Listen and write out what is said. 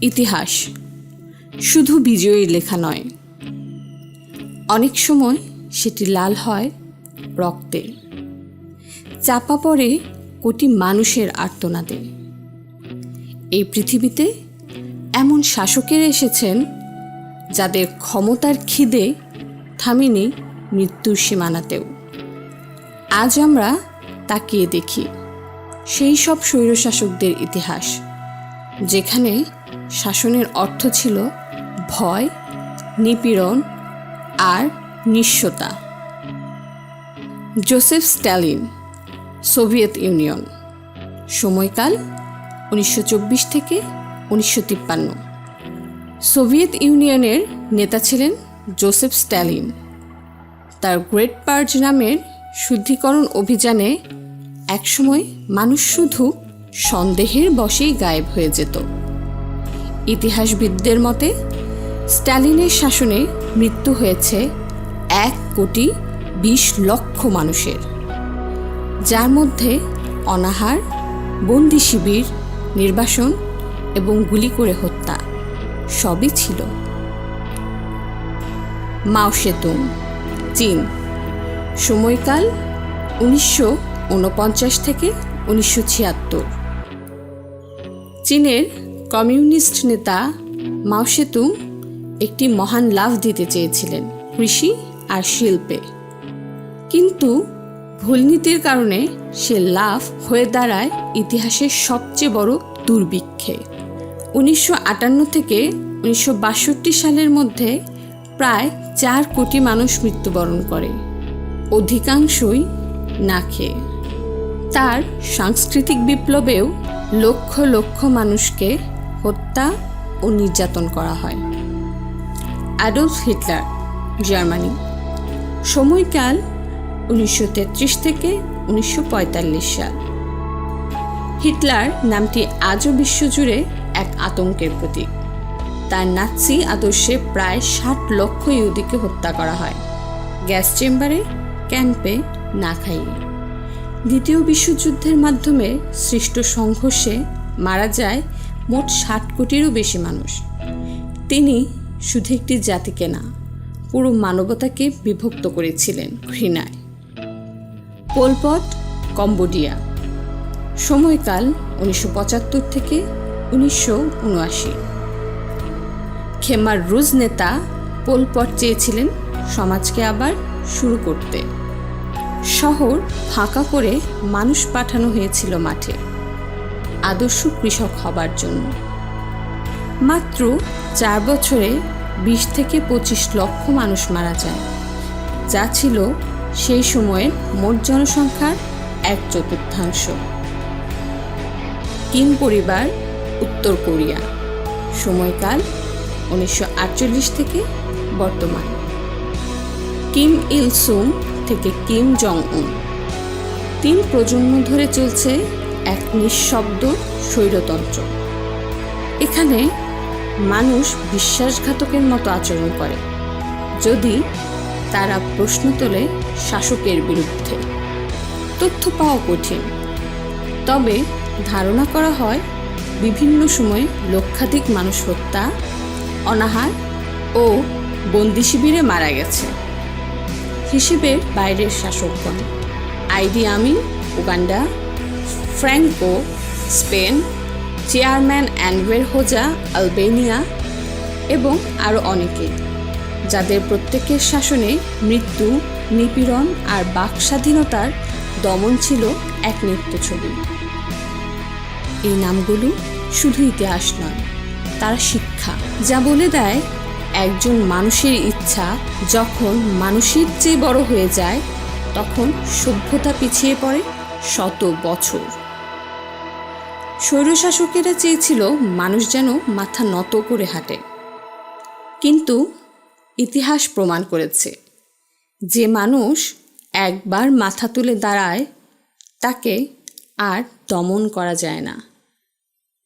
ইতিহাস। শুধু বিজয়ীর লেখা নয়। অনেক সময় সেটি লাল হয় রক্তে। চাপা পড়ে কোটি মানুষের আর্তনাদে। এই পৃথিবীতে এমন শাসকেরা এসেছেন যাদের ক্ষমতার খিদে থামেনি মৃত্যুর সীমানাতেও। আজ আমরা তাকিয়ে দেখি সেই সব স্বৈরশাসকদের ইতিহাস, যেখানে শাসনের অর্থ ছিল ভয়, নিপীড়ন আর নিঃস্বতা জোসেফ স্ট্যালিন, সোভিয়েত ইউনিয়ন, সময়কাল উনিশশো চব্বিশ থেকে উনিশশো তিপ্পান্ন। সোভিয়েত ইউনিয়নের নেতা ছিলেন জোসেফ স্ট্যালিন। তার গ্রেট পার্জ নামের শুদ্ধিকরণ অভিযানে একসময় মানুষ শুধু সন্দেহের বশেই গায়েব হয়ে যেত। ইতিহাসবিদদের মতে, স্ট্যালিনের শাসনে মৃত্যু হয়েছে এক কোটি বিশ লক্ষ মানুষের। যার মধ্যে অনাহার, বন্দি শিবির, নির্বাসন এবং গুলি করে হত্যা সবই ছিল। মাও সেতুং, চীন। সময়কাল উনিশশো উনপঞ্চাশ থেকে উনিশশো ছিয়াত্তর। চীনের কমিউনিস্ট নেতা মাও সেতুং একটি মহান লাভ দিতে চেয়েছিলেন কৃষি আর শিল্পে। কিন্তু ভুলনীতির কারণে সে লাভ হয়ে দাঁড়ায় ইতিহাসের সবচেয়ে বড় দুর্ভিক্ষে। উনিশশো আটান্ন থেকে উনিশশো বাষট্টি সালের মধ্যে প্রায় চার কোটি মানুষ মৃত্যুবরণ করে, অধিকাংশই না খেয়ে। তার সাংস্কৃতিক বিপ্লবেও লক্ষ লক্ষ মানুষকে হত্যা ও নির্যাতন করা হয়। Adolf Hitler, Germany. সময়কাল উনিশশো তেত্রিশ থেকে উনিশশো পঁয়তাল্লিশ সাল। হিটলার নামটি আজও বিশ্বজুড়ে এক আতঙ্কের প্রতীক। তার নাৎসি আদর্শে প্রায় ষাট লক্ষ ইহুদিকে হত্যা করা হয়। গ্যাস চেম্বারে, ক্যাম্পে না খাইয়ে। দ্বিতীয় বিশ্বযুদ্ধের মাধ্যমে সৃষ্ট সংঘর্ষে মারা যায় মোট ষাট কোটিরও বেশি মানুষ। তিনি শুধু একটি জাতিকে না, পুরো মানবতাকে বিভক্ত করেছিলেন ঘৃণায়। Pol Pot, Cambodia. সময়কাল উনিশশো পঁচাত্তর থেকে উনিশশো উনআশি। খেমার রুজ নেতা পোলপট চেয়েছিলেন সমাজকে আবার শুরু করতে। শহর ফাঁকা করে মানুষ পাঠানো হয়েছিল মাঠে। আদর্শ কৃষক হবার জন্য। মাত্র চার বছরে বিশ থেকে পঁচিশ লক্ষ মানুষ মারা যায়, যা ছিল সেই সময়ের মোট জনসংখ্যার এক চতুর্থাংশ। কিম পরিবার, উত্তর কোরিয়া। সময়কাল উনিশশো আটচল্লিশ থেকে বর্তমান। কিম ইল সুং থেকে কিম জং উন তিন প্রজন্ম ধরে চলছে এক নিঃশব্দ স্বৈরতন্ত্র। এখানে মানুষ বিশ্বাসঘাতকের মতো আচরণ করে, যদি তারা প্রশ্ন তোলে শাসকের বিরুদ্ধে। তথ্য পাওয়া কঠিন। তবে ধারণা করা হয়, বিভিন্ন সময়ে লক্ষাধিক মানুষ হত্যা, অনাহার ও বন্দি শিবিরে মারা গেছে। হিসেবে বাইরের শাসকগণ Idi Amin, Uganda Franco, Spain, chairman Enver Hoxha, Albania এবং আরও অনেকে, যাদের প্রত্যেকের শাসনে মৃত্যু, নিপীড়ন আর বাক স্বাধীনতার দমন ছিল এক নৃত্য ছবি। এই নামগুলো শুধু ইতিহাস নয়, তারা শিক্ষা, যা বলে দেয় একজন মানুষের ইচ্ছা যখন মানুষের চেয়ে বড় হয়ে যায়, তখন সভ্যতা পিছিয়ে পড়ে শত বছর। স্বৈরশাসকেরা চেয়েছিল মানুষ যেন মাথা নত করে হাঁটে। কিন্তু ইতিহাস প্রমাণ করেছে যে মানুষ একবার মাথা তুলে দাঁড়ায়, তাকে আর দমন করা যায় না।